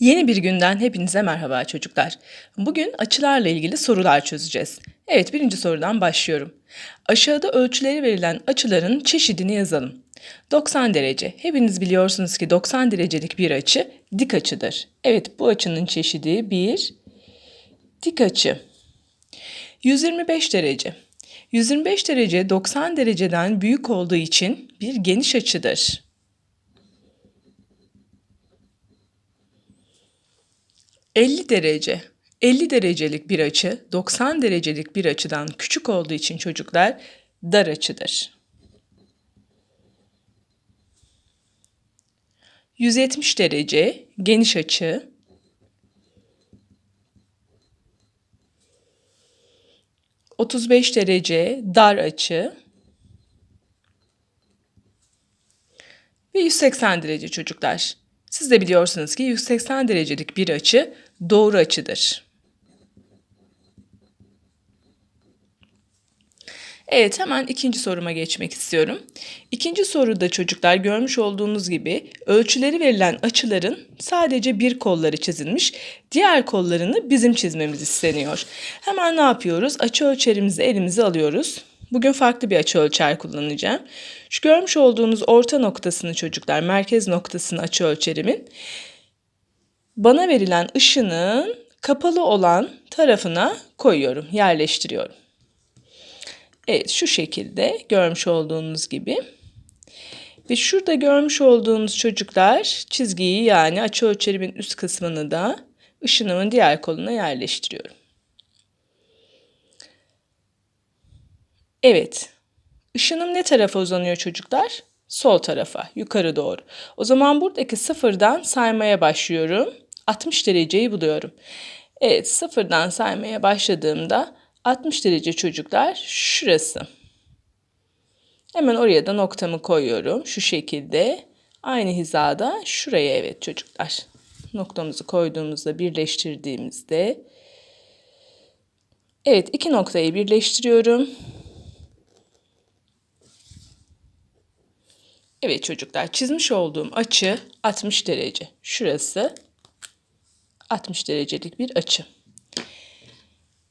Yeni bir günden hepinize merhaba çocuklar. Bugün açılarla ilgili sorular çözeceğiz. Evet birinci sorudan başlıyorum. Aşağıda ölçüleri verilen açıların çeşidini yazalım. 90 derece. Hepiniz biliyorsunuz ki 90 derecelik bir açı dik açıdır. Evet bu açının çeşidi bir dik açı. 125 derece. 125 derece 90 dereceden büyük olduğu için bir geniş açıdır. 50 derece. 50 derecelik bir açı 90 derecelik bir açıdan küçük olduğu için çocuklar dar açıdır. 170 derece geniş açı. ...35 derece dar açı... ...ve 180 derece çocuklar. Siz de biliyorsunuz ki 180 derecelik bir açı doğru açıdır. Evet hemen ikinci soruma geçmek istiyorum. İkinci soruda çocuklar görmüş olduğunuz gibi ölçüleri verilen açıların sadece bir kolları çizilmiş, diğer kollarını bizim çizmemiz isteniyor. Hemen ne yapıyoruz? Açı ölçerimizi elimize alıyoruz. Bugün farklı bir açı ölçer kullanacağım. Şu görmüş olduğunuz orta noktasını çocuklar, merkez noktasını açı ölçerimin bana verilen ışının kapalı olan tarafına koyuyorum, yerleştiriyorum. Evet şu şekilde görmüş olduğunuz gibi. Ve şurada görmüş olduğunuz çocuklar çizgiyi yani açı ölçerimin üst kısmını da ışınımın diğer koluna yerleştiriyorum. Evet. Işınım ne tarafa uzanıyor çocuklar? Sol tarafa, yukarı doğru. O zaman buradaki sıfırdan saymaya başlıyorum. 60 dereceyi buluyorum. Evet, sıfırdan saymaya başladığımda 60 derece çocuklar şurası. Hemen oraya da noktamı koyuyorum. Şu şekilde. Aynı hizada şuraya evet çocuklar. Noktamızı koyduğumuzda birleştirdiğimizde Evet iki noktayı birleştiriyorum. Evet çocuklar çizmiş olduğum açı 60 derece. Şurası 60 derecelik bir açı.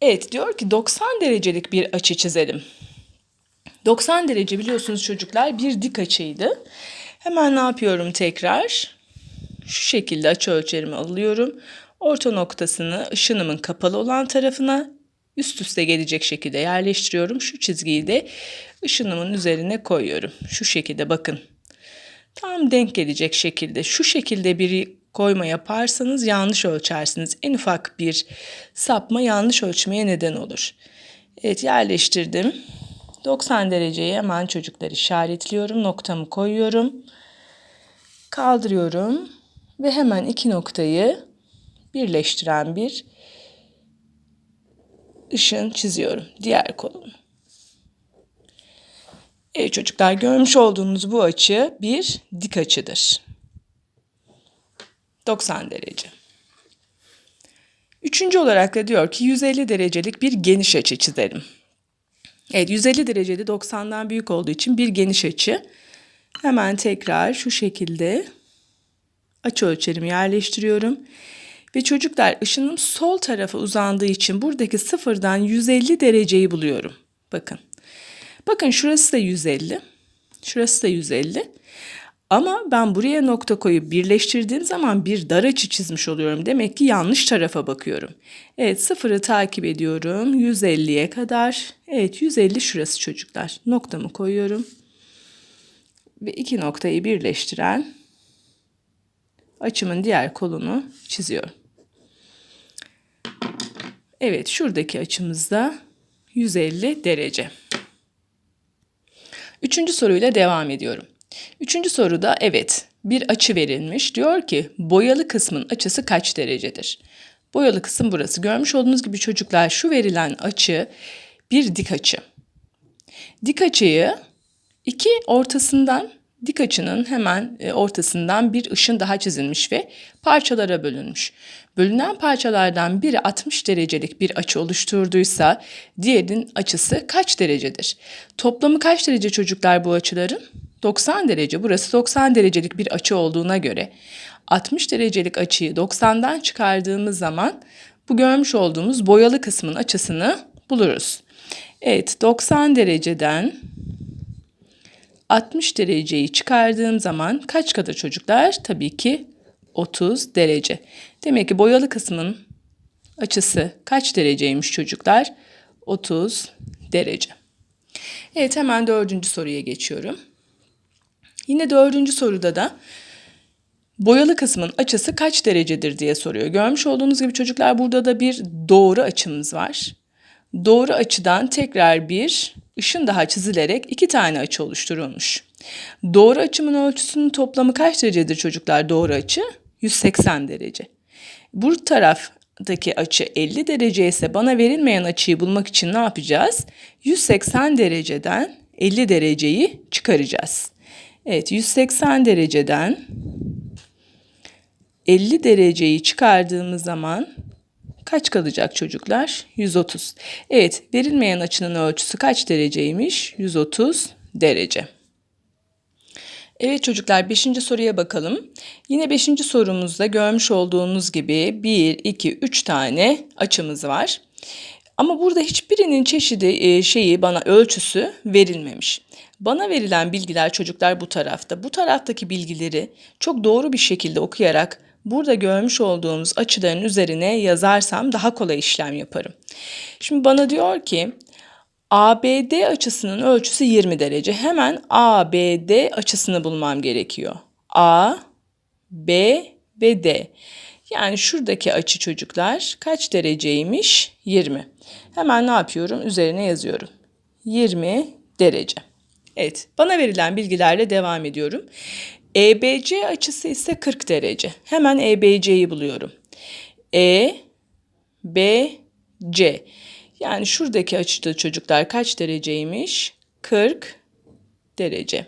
Evet diyor ki 90 derecelik bir açı çizelim. 90 derece biliyorsunuz çocuklar bir dik açıydı. Hemen ne yapıyorum tekrar? Şu şekilde açı ölçerimi alıyorum. Orta noktasını ışınımın kapalı olan tarafına üst üste gelecek şekilde yerleştiriyorum. Şu çizgiyi de ışınımın üzerine koyuyorum. Şu şekilde bakın. Tam denk gelecek şekilde şu şekilde bir koyma yaparsanız yanlış ölçersiniz. En ufak bir sapma yanlış ölçmeye neden olur. Evet yerleştirdim. 90 dereceyi hemen çocuklar işaretliyorum. Noktamı koyuyorum. Kaldırıyorum. Ve hemen iki noktayı birleştiren bir ışın çiziyorum. Diğer kolunu. Evet çocuklar görmüş olduğunuz bu açı bir dik açıdır. 90 derece. Üçüncü olarak da diyor ki 150 derecelik bir geniş açı çizelim. Evet 150 derecede 90'dan büyük olduğu için bir geniş açı. Hemen tekrar şu şekilde açı ölçerimi yerleştiriyorum. Ve çocuklar ışınım sol tarafa uzandığı için buradaki sıfırdan 150 dereceyi buluyorum. Bakın. Bakın şurası da 150. Şurası da 150. Ama ben buraya nokta koyup birleştirdiğim zaman bir dar açı çizmiş oluyorum. Demek ki yanlış tarafa bakıyorum. Evet sıfırı takip ediyorum. 150'ye kadar. Evet 150 şurası çocuklar. Noktamı koyuyorum. Ve iki noktayı birleştiren açımın diğer kolunu çiziyorum. Evet şuradaki açımızda 150 derece. Üçüncü soruyla devam ediyorum. Üçüncü soruda evet bir açı verilmiş. Diyor ki boyalı kısmın açısı kaç derecedir? Boyalı kısım burası. Görmüş olduğunuz gibi çocuklar şu verilen açı bir dik açı. Dik açıyı iki ortasından dik açının hemen e, ortasından bir ışın daha çizilmiş ve parçalara bölünmüş. Bölünen parçalardan biri 60 derecelik bir açı oluşturduysa diğerinin açısı kaç derecedir? Toplamı kaç derece çocuklar bu açıların? 90 derece. Burası 90 derecelik bir açı olduğuna göre 60 derecelik açıyı 90'dan çıkardığımız zaman bu görmüş olduğumuz boyalı kısmın açısını buluruz. Evet 90 dereceden 60 dereceyi çıkardığım zaman kaç kadar çocuklar? Tabii ki 30 derece. Demek ki boyalı kısmın açısı kaç dereceymiş çocuklar? 30 derece. Evet hemen dördüncü soruya geçiyorum. Yine dördüncü soruda da boyalı kısmın açısı kaç derecedir diye soruyor. Görmüş olduğunuz gibi çocuklar burada da bir doğru açımız var. Doğru açıdan tekrar bir ışın daha çizilerek iki tane açı oluşturulmuş. Doğru açımın ölçüsünün toplamı kaç derecedir çocuklar doğru açı? 180 derece. Bu taraftaki açı 50 derece ise bana verilmeyen açıyı bulmak için ne yapacağız? 180 dereceden 50 dereceyi çıkaracağız. Evet 180 dereceden 50 dereceyi çıkardığımız zaman kaç kalacak çocuklar? 130. Evet verilmeyen açının ölçüsü kaç dereceymiş? 130 derece. Evet çocuklar 5. soruya bakalım. Yine 5. sorumuzda görmüş olduğunuz gibi 1, 2, 3 tane açımız var. Ama burada hiçbirinin çeşidi e, şeyi bana ölçüsü verilmemiş. Bana verilen bilgiler çocuklar bu tarafta. Bu taraftaki bilgileri çok doğru bir şekilde okuyarak burada görmüş olduğumuz açıların üzerine yazarsam daha kolay işlem yaparım. Şimdi bana diyor ki ABD açısının ölçüsü 20 derece. Hemen ABD açısını bulmam gerekiyor. A, B ve D. Yani şuradaki açı çocuklar kaç dereceymiş? 20. Hemen ne yapıyorum? Üzerine yazıyorum. 20 derece. Evet, bana verilen bilgilerle devam ediyorum. EBC açısı ise 40 derece. Hemen EBC'yi buluyorum. E, B, C. Yani şuradaki açıda çocuklar kaç dereceymiş? 40 derece.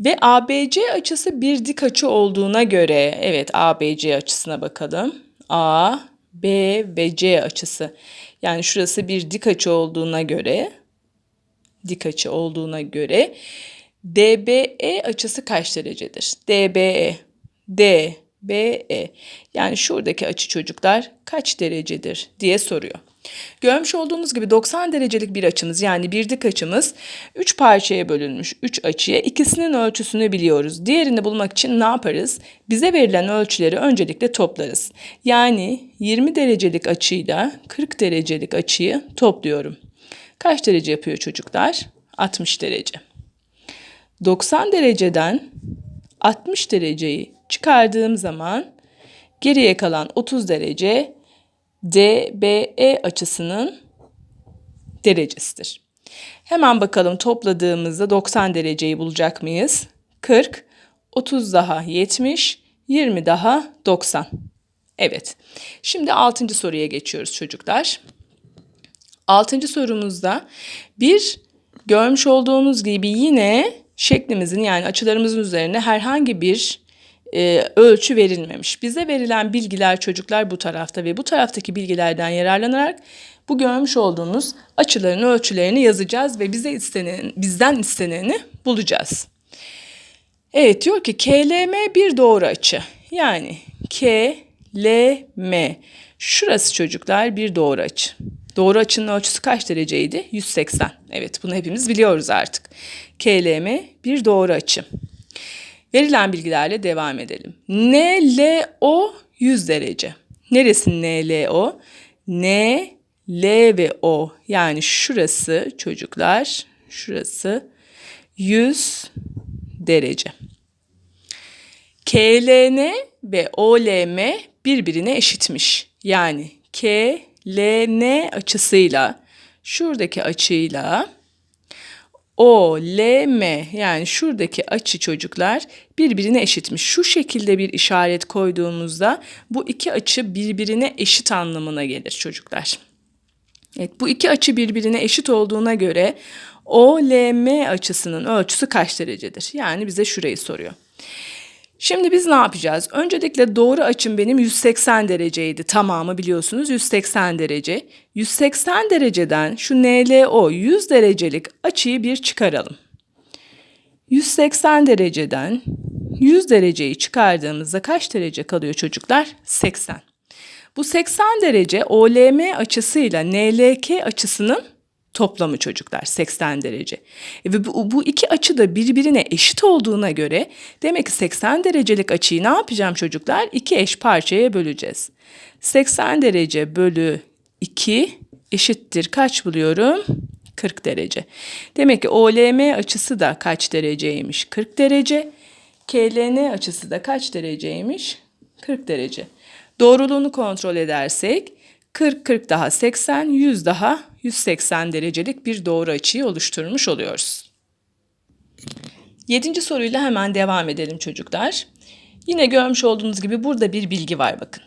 Ve ABC açısı bir dik açı olduğuna göre, evet ABC açısına bakalım. A, B ve C açısı. Yani şurası bir dik açı olduğuna göre, dik açı olduğuna göre DBE açısı kaç derecedir? DBE, DBE. Yani şuradaki açı çocuklar kaç derecedir diye soruyor. Görmüş olduğunuz gibi 90 derecelik bir açımız yani bir dik açımız 3 parçaya bölünmüş 3 açıya ikisinin ölçüsünü biliyoruz. Diğerini bulmak için ne yaparız? Bize verilen ölçüleri öncelikle toplarız. Yani 20 derecelik açıyla 40 derecelik açıyı topluyorum. Kaç derece yapıyor çocuklar? 60 derece. 90 dereceden 60 dereceyi çıkardığım zaman geriye kalan 30 derece DBE açısının derecesidir. Hemen bakalım topladığımızda 90 dereceyi bulacak mıyız? 40, 30 daha 70, 20 daha 90. Evet. Şimdi 6. soruya geçiyoruz çocuklar. 6. sorumuzda bir görmüş olduğunuz gibi yine şeklimizin yani açılarımızın üzerine herhangi bir e, ölçü verilmemiş. Bize verilen bilgiler çocuklar bu tarafta ve bu taraftaki bilgilerden yararlanarak bu görmüş olduğunuz açıların ölçülerini yazacağız ve bize istenen, bizden isteneni bulacağız. Evet diyor ki KLM bir doğru açı. Yani KLM. Şurası çocuklar bir doğru açı. Doğru açının ölçüsü kaç dereceydi? 180. Evet bunu hepimiz biliyoruz artık. KLM bir doğru açı. Verilen bilgilerle devam edelim. NLO 100 derece. Neresi NLO? N, L ve O. Yani şurası çocuklar, şurası 100 derece. KLN ve OLM birbirine eşitmiş. Yani KLN açısıyla şuradaki açıyla o, L, yani şuradaki açı çocuklar birbirine eşitmiş. Şu şekilde bir işaret koyduğumuzda bu iki açı birbirine eşit anlamına gelir çocuklar. Evet bu iki açı birbirine eşit olduğuna göre O, L, M açısının ölçüsü kaç derecedir? Yani bize şurayı soruyor. Şimdi biz ne yapacağız? Öncelikle doğru açım benim 180 dereceydi. Tamamı biliyorsunuz 180 derece. 180 dereceden şu NLO 100 derecelik açıyı bir çıkaralım. 180 dereceden 100 dereceyi çıkardığımızda kaç derece kalıyor çocuklar? 80. Bu 80 derece OLM açısıyla NLK açısının toplamı çocuklar 80 derece. E ve bu, bu iki açı da birbirine eşit olduğuna göre demek ki 80 derecelik açıyı ne yapacağım çocuklar? İki eş parçaya böleceğiz. 80 derece bölü 2 eşittir kaç buluyorum? 40 derece. Demek ki OLM açısı da kaç dereceymiş? 40 derece. KLN açısı da kaç dereceymiş? 40 derece. Doğruluğunu kontrol edersek 40 40 daha 80, 100 daha 180 derecelik bir doğru açıyı oluşturmuş oluyoruz. Yedinci soruyla hemen devam edelim çocuklar. Yine görmüş olduğunuz gibi burada bir bilgi var bakın.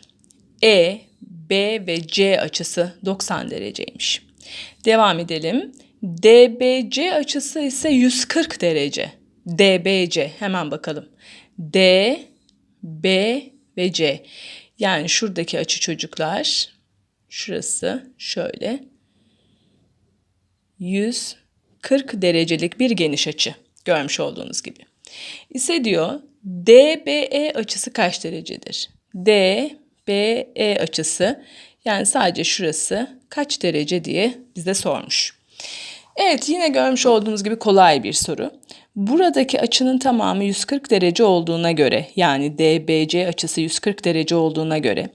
E, B ve C açısı 90 dereceymiş. Devam edelim. DBC açısı ise 140 derece. DBC hemen bakalım. D, B ve C. Yani şuradaki açı çocuklar şurası şöyle 140 derecelik bir geniş açı görmüş olduğunuz gibi. İse diyor DBE açısı kaç derecedir? DBE açısı yani sadece şurası kaç derece diye bize sormuş. Evet yine görmüş olduğunuz gibi kolay bir soru. Buradaki açının tamamı 140 derece olduğuna göre yani DBC açısı 140 derece olduğuna göre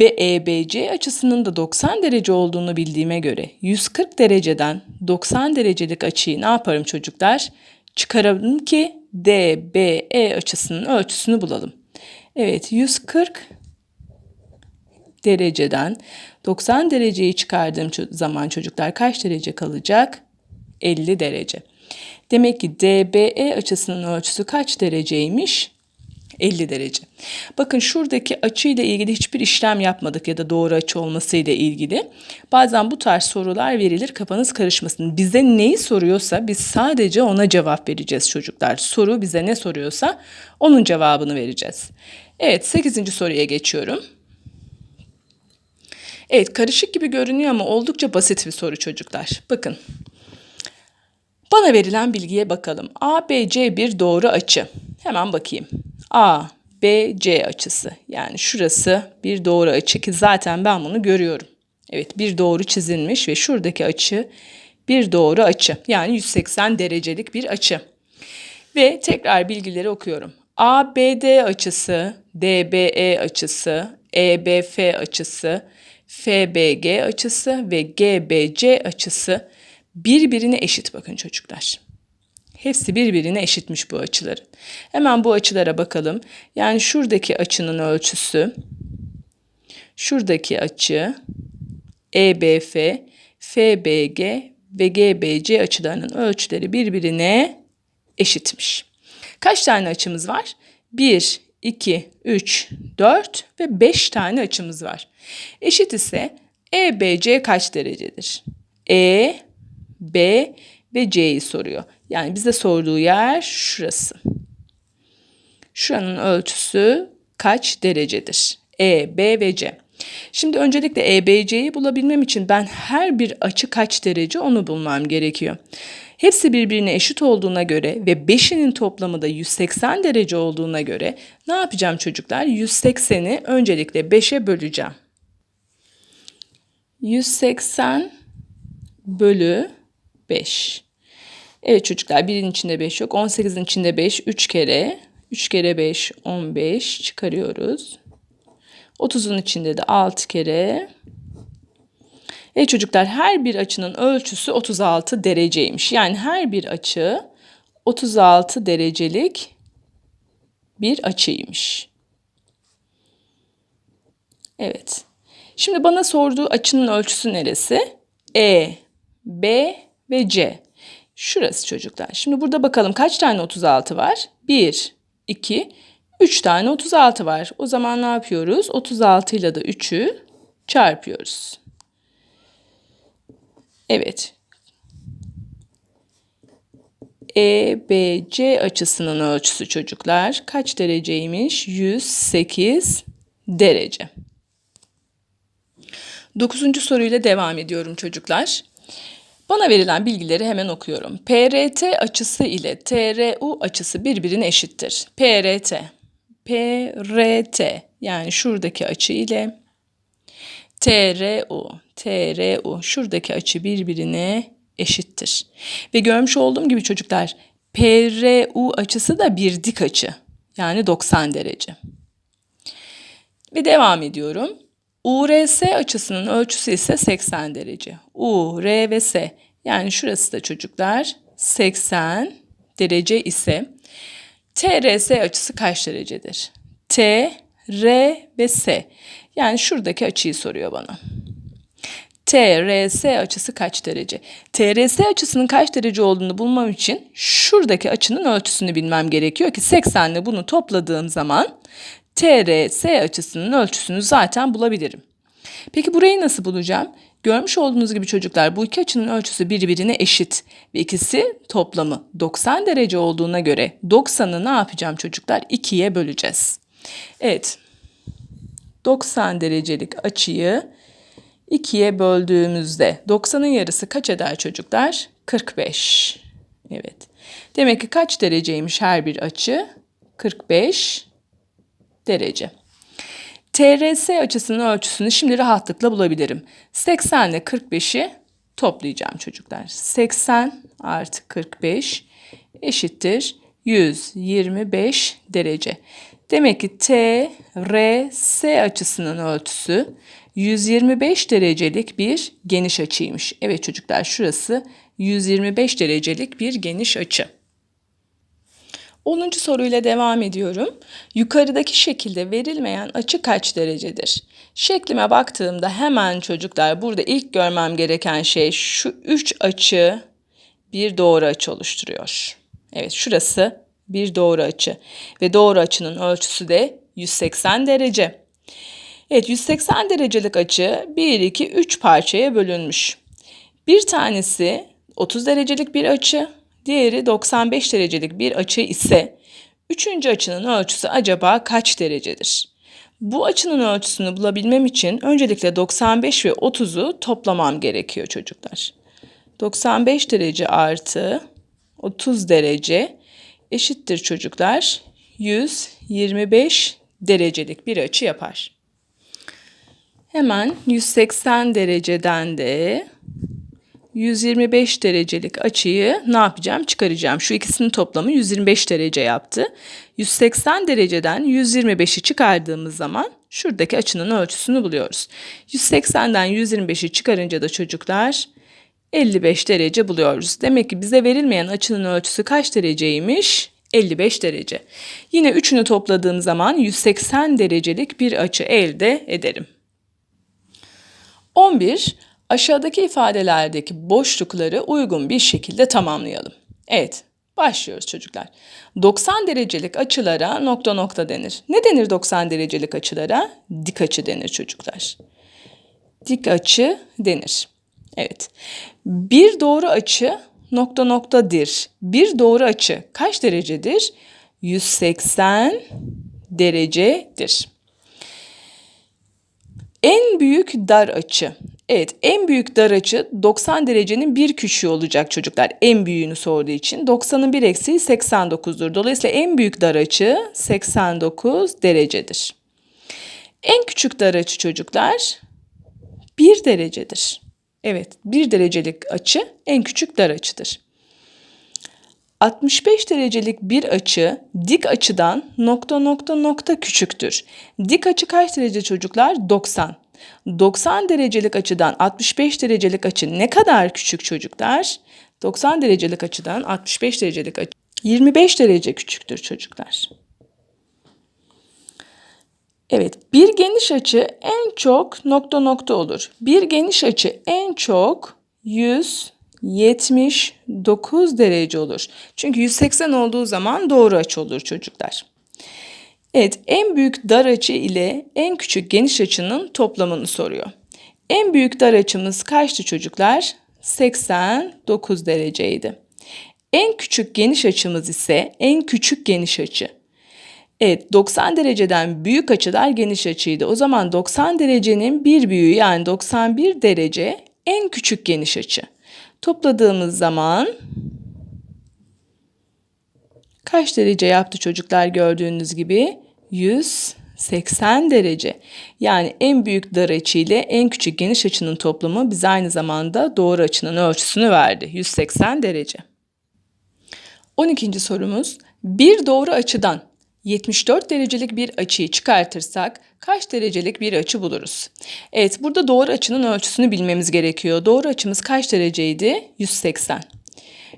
ve EBC açısının da 90 derece olduğunu bildiğime göre 140 dereceden 90 derecelik açıyı ne yaparım çocuklar? Çıkaralım ki DBE açısının ölçüsünü bulalım. Evet 140 dereceden 90 dereceyi çıkardığım zaman çocuklar kaç derece kalacak? 50 derece. Demek ki DBE açısının ölçüsü kaç dereceymiş? 50 derece. Bakın şuradaki açıyla ilgili hiçbir işlem yapmadık ya da doğru açı olmasıyla ilgili. Bazen bu tarz sorular verilir kafanız karışmasın. Bize neyi soruyorsa biz sadece ona cevap vereceğiz çocuklar. Soru bize ne soruyorsa onun cevabını vereceğiz. Evet 8. soruya geçiyorum. Evet karışık gibi görünüyor ama oldukça basit bir soru çocuklar. Bakın. Bana verilen bilgiye bakalım. ABC bir doğru açı. Hemen bakayım. A, B, C açısı. Yani şurası bir doğru açı ki zaten ben bunu görüyorum. Evet bir doğru çizilmiş ve şuradaki açı bir doğru açı. Yani 180 derecelik bir açı. Ve tekrar bilgileri okuyorum. ABD açısı, DBE açısı, EBF açısı, FBG açısı ve GBC açısı birbirine eşit bakın çocuklar. Hepsi birbirine eşitmiş bu açıların. Hemen bu açılara bakalım. Yani şuradaki açının ölçüsü, şuradaki açı, EBF, FBG ve GBC açılarının ölçüleri birbirine eşitmiş. Kaç tane açımız var? 1, 2, 3, 4 ve 5 tane açımız var. Eşit ise EBC kaç derecedir? E, B ve C'yi soruyor. Yani bize sorduğu yer şurası. Şuranın ölçüsü kaç derecedir? E, B ve C. Şimdi öncelikle EBC'yi bulabilmem için ben her bir açı kaç derece onu bulmam gerekiyor. Hepsi birbirine eşit olduğuna göre ve 5'inin toplamı da 180 derece olduğuna göre ne yapacağım çocuklar? 180'i öncelikle 5'e böleceğim. 180 bölü 5. Evet çocuklar birin içinde 5 yok. 18'in içinde 5 3 kere. 3 kere 5 15 çıkarıyoruz. 30'un içinde de 6 kere. Evet çocuklar her bir açının ölçüsü 36 dereceymiş. Yani her bir açı 36 derecelik bir açıymış. Evet. Şimdi bana sorduğu açının ölçüsü neresi? E, B ve C. Şurası çocuklar. Şimdi burada bakalım kaç tane 36 var? 1, 2, 3 tane 36 var. O zaman ne yapıyoruz? 36 ile de 3'ü çarpıyoruz. Evet. EBC açısının ölçüsü çocuklar kaç dereceymiş? 108 derece. Dokuzuncu soruyla devam ediyorum çocuklar. Bana verilen bilgileri hemen okuyorum. PRT açısı ile TRU açısı birbirine eşittir. PRT, PRT yani şuradaki açı ile TRU, TRU şuradaki açı birbirine eşittir. Ve görmüş olduğum gibi çocuklar PRU açısı da bir dik açı. Yani 90 derece. Ve devam ediyorum. URS açısının ölçüsü ise 80 derece. U, R ve S yani şurası da çocuklar 80 derece ise TRS açısı kaç derecedir? T, R ve S yani şuradaki açıyı soruyor bana. TRS açısı kaç derece? TRS açısının kaç derece olduğunu bulmam için şuradaki açının ölçüsünü bilmem gerekiyor ki 80 ile bunu topladığım zaman TRS açısının ölçüsünü zaten bulabilirim. Peki burayı nasıl bulacağım? Görmüş olduğunuz gibi çocuklar bu iki açının ölçüsü birbirine eşit ve ikisi toplamı 90 derece olduğuna göre 90'ı ne yapacağım çocuklar? 2'ye böleceğiz. Evet. 90 derecelik açıyı 2'ye böldüğümüzde 90'ın yarısı kaç eder çocuklar? 45. Evet. Demek ki kaç dereceymiş her bir açı? 45 derece. TRS açısının ölçüsünü şimdi rahatlıkla bulabilirim. 80 ile 45'i toplayacağım çocuklar. 80 artı 45 eşittir 125 derece. Demek ki TRS açısının ölçüsü 125 derecelik bir geniş açıymış. Evet çocuklar şurası 125 derecelik bir geniş açı. 10. soruyla devam ediyorum. Yukarıdaki şekilde verilmeyen açı kaç derecedir? Şeklime baktığımda hemen çocuklar burada ilk görmem gereken şey şu üç açı bir doğru açı oluşturuyor. Evet şurası bir doğru açı ve doğru açının ölçüsü de 180 derece. Evet 180 derecelik açı 1, 2, 3 parçaya bölünmüş. Bir tanesi 30 derecelik bir açı, diğeri 95 derecelik bir açı ise üçüncü açının ölçüsü acaba kaç derecedir? Bu açının ölçüsünü bulabilmem için öncelikle 95 ve 30'u toplamam gerekiyor çocuklar. 95 derece artı 30 derece eşittir çocuklar 125 derecelik bir açı yapar. Hemen 180 dereceden de 125 derecelik açıyı ne yapacağım? Çıkaracağım. Şu ikisinin toplamı 125 derece yaptı. 180 dereceden 125'i çıkardığımız zaman şuradaki açının ölçüsünü buluyoruz. 180'den 125'i çıkarınca da çocuklar 55 derece buluyoruz. Demek ki bize verilmeyen açının ölçüsü kaç dereceymiş? 55 derece. Yine üçünü topladığım zaman 180 derecelik bir açı elde ederim. 11. Aşağıdaki ifadelerdeki boşlukları uygun bir şekilde tamamlayalım. Evet, başlıyoruz çocuklar. 90 derecelik açılara nokta nokta denir. Ne denir 90 derecelik açılara? Dik açı denir çocuklar. Dik açı denir. Evet. Bir doğru açı nokta noktadır. Bir doğru açı kaç derecedir? 180 derecedir. En büyük dar açı. Evet en büyük dar açı 90 derecenin bir küçüğü olacak çocuklar. En büyüğünü sorduğu için 90'ın bir eksiği 89'dur. Dolayısıyla en büyük dar açı 89 derecedir. En küçük dar açı çocuklar 1 derecedir. Evet 1 derecelik açı en küçük dar açıdır. 65 derecelik bir açı dik açıdan nokta nokta nokta küçüktür. Dik açı kaç derece çocuklar? 90. 90 derecelik açıdan 65 derecelik açı ne kadar küçük çocuklar? 90 derecelik açıdan 65 derecelik açı 25 derece küçüktür çocuklar. Evet, bir geniş açı en çok nokta nokta olur. Bir geniş açı en çok 100 79 derece olur. Çünkü 180 olduğu zaman doğru açı olur çocuklar. Evet, en büyük dar açı ile en küçük geniş açının toplamını soruyor. En büyük dar açımız kaçtı çocuklar? 89 dereceydi. En küçük geniş açımız ise en küçük geniş açı. Evet 90 dereceden büyük açılar geniş açıydı. O zaman 90 derecenin bir büyüğü yani 91 derece en küçük geniş açı. Topladığımız zaman kaç derece yaptı çocuklar gördüğünüz gibi? 180 derece. Yani en büyük dar açı ile en küçük geniş açının toplamı bize aynı zamanda doğru açının ölçüsünü verdi. 180 derece. 12. sorumuz bir doğru açıdan 74 derecelik bir açıyı çıkartırsak kaç derecelik bir açı buluruz? Evet burada doğru açının ölçüsünü bilmemiz gerekiyor. Doğru açımız kaç dereceydi? 180.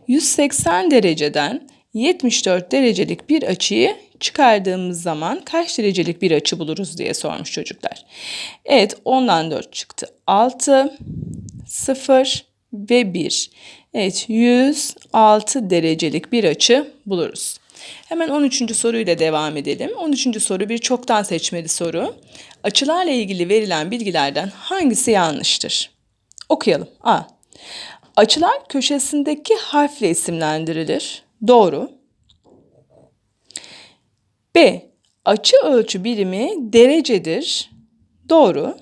180 dereceden 74 derecelik bir açıyı çıkardığımız zaman kaç derecelik bir açı buluruz diye sormuş çocuklar. Evet 10'dan 4 çıktı. 6, 0 ve 1. Evet 106 derecelik bir açı buluruz. Hemen 13. soruyla devam edelim. 13. soru bir çoktan seçmeli soru. Açılarla ilgili verilen bilgilerden hangisi yanlıştır? Okuyalım. A. Açılar köşesindeki harfle isimlendirilir. Doğru. B. Açı ölçü birimi derecedir. Doğru.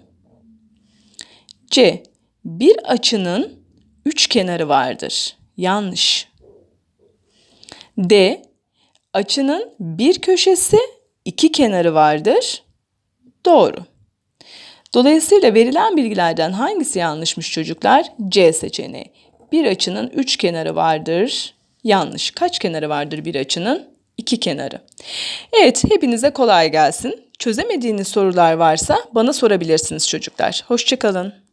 C. Bir açının üç kenarı vardır. Yanlış. D. Açının bir köşesi, iki kenarı vardır. Doğru. Dolayısıyla verilen bilgilerden hangisi yanlışmış çocuklar? C seçeneği. Bir açının üç kenarı vardır. Yanlış. Kaç kenarı vardır bir açının? İki kenarı. Evet, hepinize kolay gelsin. Çözemediğiniz sorular varsa bana sorabilirsiniz çocuklar. Hoşçakalın.